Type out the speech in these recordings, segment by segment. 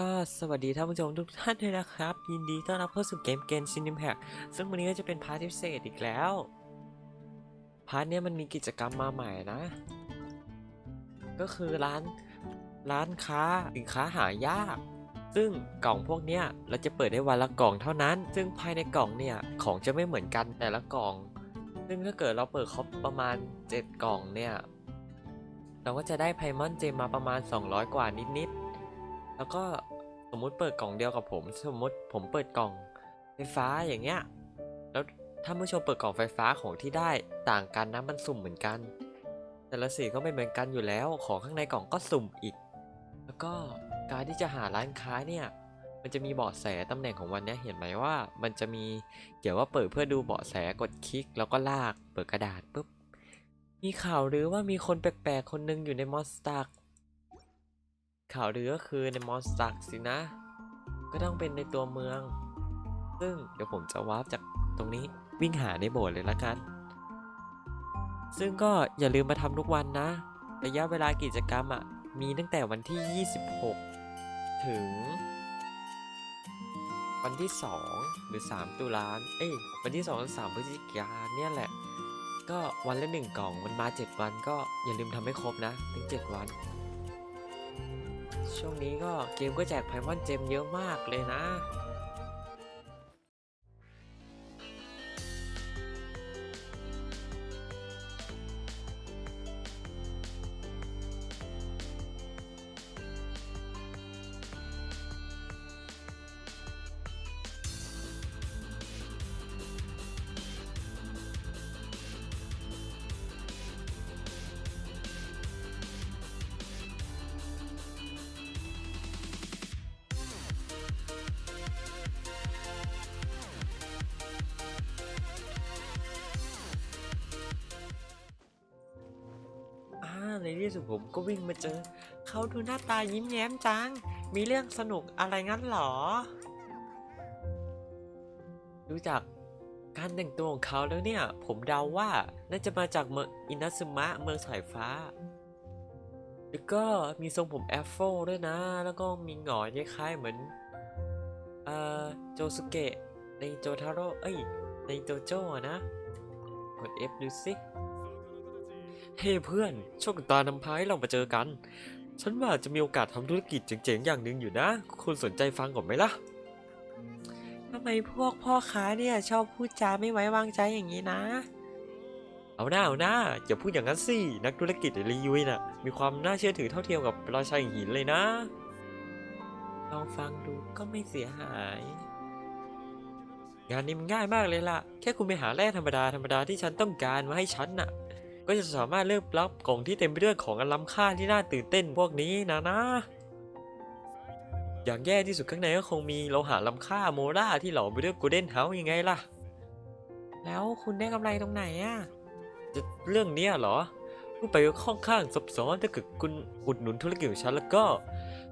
ก็สวัสดีท่านผู้ชมทุกท่านด้วยนะครับ ยินดีต้อนรับเข้าสู่เกมเกนซินิมแพคซึ่งวันนี้ก็จะเป็นพาร์ทพิเศษอีกแล้ว พาร์ทเนี้ยมันมีกิจกรรมมาใหม่นะ ก็คือร้านร้านค้าสินค้าหายาก ซึ่งกล่องพวกเนี้ยเราจะเปิดได้วันละกล่องเท่านั้น ซึ่งภายในกล่องเนี่ยของจะไม่เหมือนกันแต่ละกล่อง ซึ่งถ้าเกิดเราเปิดครบประมาณ 7 กล่องเนี่ยเราก็จะได้ไพมอนเจมมาประมาณ 200 กว่านิดๆ แล้วก็สมมุติเปิดกล่องเดียวกับผม สมมุติผมเปิดกล่องไฟฟ้าอย่างเงี้ย แล้วถ้าผู้ชมเปิดกล่องไฟฟ้าของที่ได้ต่างกันนะมันสุ่มเหมือนกัน แต่ละสีก็ไม่เหมือนกันอยู่แล้ว ของข้างในกล่องก็สุ่มอีก แล้วก็การที่จะหาร้านค้าเนี่ย มันจะมีเบาะแสตำแหน่งของวันนี้เห็นไหมว่า มันจะมีเกี่ยวว่าเปิดเพื่อดูเบาะแสกดคลิก แล้วก็ลากเปิดกระดาษปุ๊บมีข่าวหรือว่ามีคนแปลกๆคนหนึงอยู่ในมอสตัก ข่าวลือก็คือในมอสตักสินะ ก็ต้องเป็นในตัวเมือง ซึ่งเดี๋ยวผมจะวาร์ปจากตรงนี้วิ่งหาในโบสถ์เลยละกัน ซึ่งก็อย่าลืมมาทำทุกวันนะ ระยะเวลากิจกรรมอะ มีตั้งแต่วันที่ 26 ถึง วันที่ 2 หรือ 3 ตุลาเอ้ย วันที่2หรือ3พฤศจิกายนเนี่ยแหละ ก็วันละหนึ่งกล่องมันมา 7 วันก็อย่าลืมทำให้ครบนะ ถึง 7 วัน ช่วงนี้ก็เกมก็แจกไพมอนเจมเยอะมากเลยนะ ในที่สุดผมก็วิ่งมาเจอ เขาดูหน้าตายิ้มแย้มจัง มีเรื่องสนุกอะไรงั้นหรอ ดูจากการแต่งตัวของเขาแล้วเนี่ย ผมเดาว่าน่าจะมาจากเมืองอินาซึมะเมืองสายฟ้า แล้วก็มีทรงผมแอฟโฟด้วยนะ แล้วก็มีหงอนคล้ายๆเหมือนเอ่อโจสุเกะในโจทาโร่เอ้ย ในโจโจ้นะ กด F ดูสิ เฮ้เพื่อนโชคตานำพาให้เรามาเจอกัน ฉันว่าจะมีโอกาสทำธุรกิจเจ๋งๆอย่างหนึ่งอยู่นะ คุณสนใจฟังก่อนไหมล่ะทำไมพวกพ่อค้าเนี่ยชอบพูดจาไม่ไว้วางใจอย่างนี้นะ เอาหน้าเอาหน้าอย่าพูดอย่างนั้นสิ นักธุรกิจรียุยน่ะ มีความน่าเชื่อถือเท่าเทียมกับราชาหินเลยนะ ลองฟังดูก็ไม่เสียหาย งานนี้มันง่ายมากเลยล่ะ แค่คุณไปหาแร่ธรรมดาธรรมดาที่ฉันต้องการมาให้ฉันน่ะ ก็จะสามารถเลือกรับกล่องที่เต็มไปด้วยของอันล้ำค่าที่น่าตื่นเต้นพวกนี้นะนะ อย่างแย่ที่สุดข้างในก็คงมีโลหะล้ำค่าโมราที่หล่อไปด้วยกลเด้นเฮาส์ยังไงล่ะ แล้วคุณได้กำไรตรงไหนอะจะเรื่องเนี้ยเหรอพูดไปก็ค่อนข้างซับซ้อนถ้าเกิดคุณอุดหนุนธุรกิจของฉันแล้วก็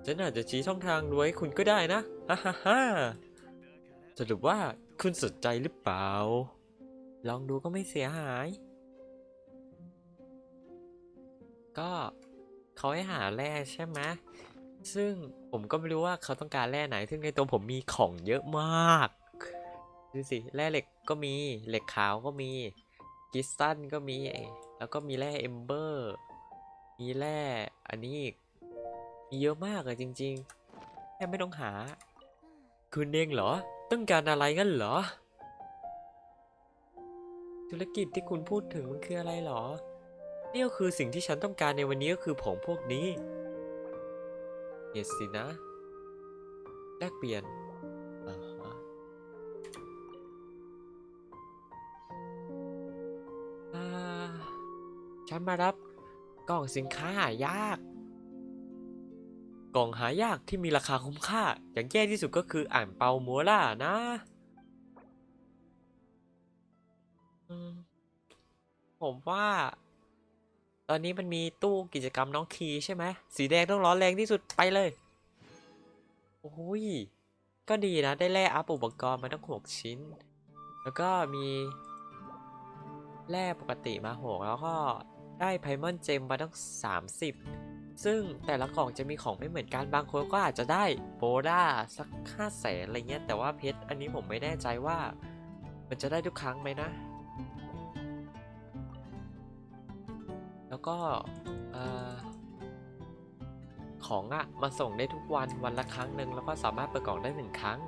ฉันอาจจะชี้ช่องทางรวยคุณก็ได้นะฮ่าฮ่าฮ่าสรุปว่าคุณสนใจหรือเปล่า ลองดูก็ไม่เสียหาย ก็เขาให้หาแร่ใช่ไหมซึ่งผมก็ไม่รู้ว่าเขาต้องการแร่ไหน ซึ่งในตัวผมมีของเยอะมากดูสิแร่เหล็กก็มีเหล็กขาวก็มีกิสตันก็มี แล้วก็มีแร่เอมเบอร์ มีแร่อันนี้อีกมีเยอะมากเลยจริงๆแค่ไม่ต้องหา คุณเองเหรอ ต้องการอะไรงั้นเหรอ ธุรกิจที่คุณพูดถึงมันคืออะไรเหรอ นี่ก็คือสิ่งที่ฉันต้องการในวันนี้ก็คือผงพวกนี้เอสินะ แลกเปลี่ยนอ่าฉันมารับกล่องสินค้าหายาก กล่องหายากที่มีราคาคุ้มค่า อย่างแย่ที่สุดก็คืออ่านเปามัวล่านะผมว่า ตอนนี้มันมีตู้กิจกรรมน้องคีใช่ไหมสีแดงต้องร้อนแรงที่สุดไปเลย โอ้ย ก็ดีนะ ได้แร่อัพอุปกรณ์มาตั้งหกชิ้น แล้วก็มีแร่ปกติมาหกแล้วก็ได้ไพมอนเจมมาตั้งสามสิบซึ่งแต่ละกล่องจะมีของไม่เหมือนกันบางคนก็อาจจะได้โบด้าสักห้าแสนอะไรเงี้ยแต่ว่าเพชรอันนี้ผมไม่แน่ใจว่า มันจะได้ทุกครั้งไหมนะ ก็ของอะมาส่งได้ทุกวันวันละครั้งหนึ่งแล้วก็สามารถเปิดกล่องได้หนึ่งครั้ง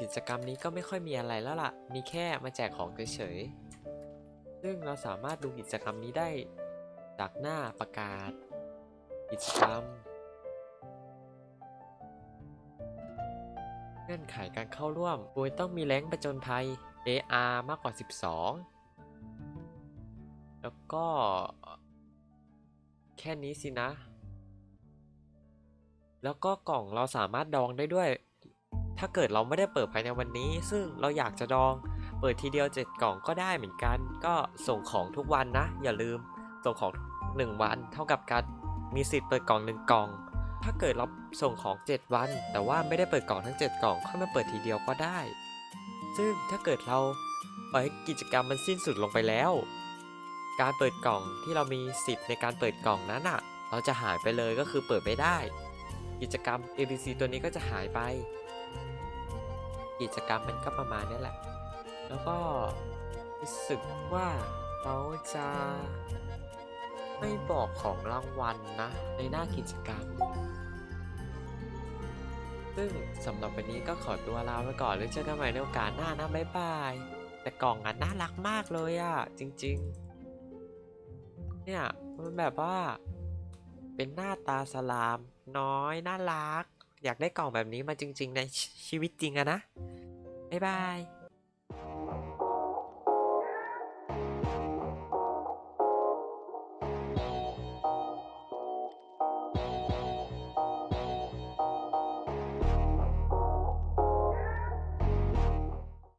กิจกรรมนี้ก็ไม่ค่อยมีอะไรแล้วล่ะ มีแค่มาแจกของเฉยๆ ซึ่งเราสามารถดูกิจกรรมนี้ได้จากหน้าประกาศ กิจกรรม เงื่อนไขการเข้าร่วมโดยต้องมีแรงประจนภัย AR มากกว่า 12 แล้วก็ แค่นี้สินะ แล้วก็กล่องเราสามารถดองได้ด้วย ถ้าเกิดเราไม่ได้เปิดภายในวันนี้ ซึ่งเราอยากจะดอง เปิดทีเดียว 7 กล่องก็ได้เหมือนกัน ก็ส่งของทุกวันนะ อย่าลืม ส่งของ 1 วันเท่ากับการมีสิทธิ์เปิดกล่อง 1 กล่อง ถ้าเกิดเราส่งของ 7 วัน แต่ว่าไม่ได้เปิดกล่องทั้ง 7 กล่องค่อยมาเปิดทีเดียวก็ได้ ซึ่งถ้าเกิดเราปล่อยให้กิจกรรมมันสิ้นสุดลงไปแล้ว การเปิดกล่องที่เรามีสิทธิ์ในการเปิดกล่องนั้นอะเราจะหายไปเลยก็คือเปิดไม่ได้ กิจกรรม ABC ตัวนี้ก็จะหายไป กิจกรรมมันก็ประมาณนี้แหละ แล้วก็รู้สึกว่าเขาจะไม่บอกของรางวัลนะ ในหน้ากิจกรรม ซึ่งสำหรับวันนี้ก็ขอตัวลาไปก่อนแล้วเจอกันใหม่ในโอกาสหน้านะบ๊ายบาย แต่กล่องอะน่ารักมากเลยอะ จริง ๆ เนี่ยมันแบบว่า เป็นหน้าตาสลาม น้อยน่ารัก อยากได้กล่องแบบนี้มาจริง ๆ ในชีวิตจริงอะนะ บ๊ายบาย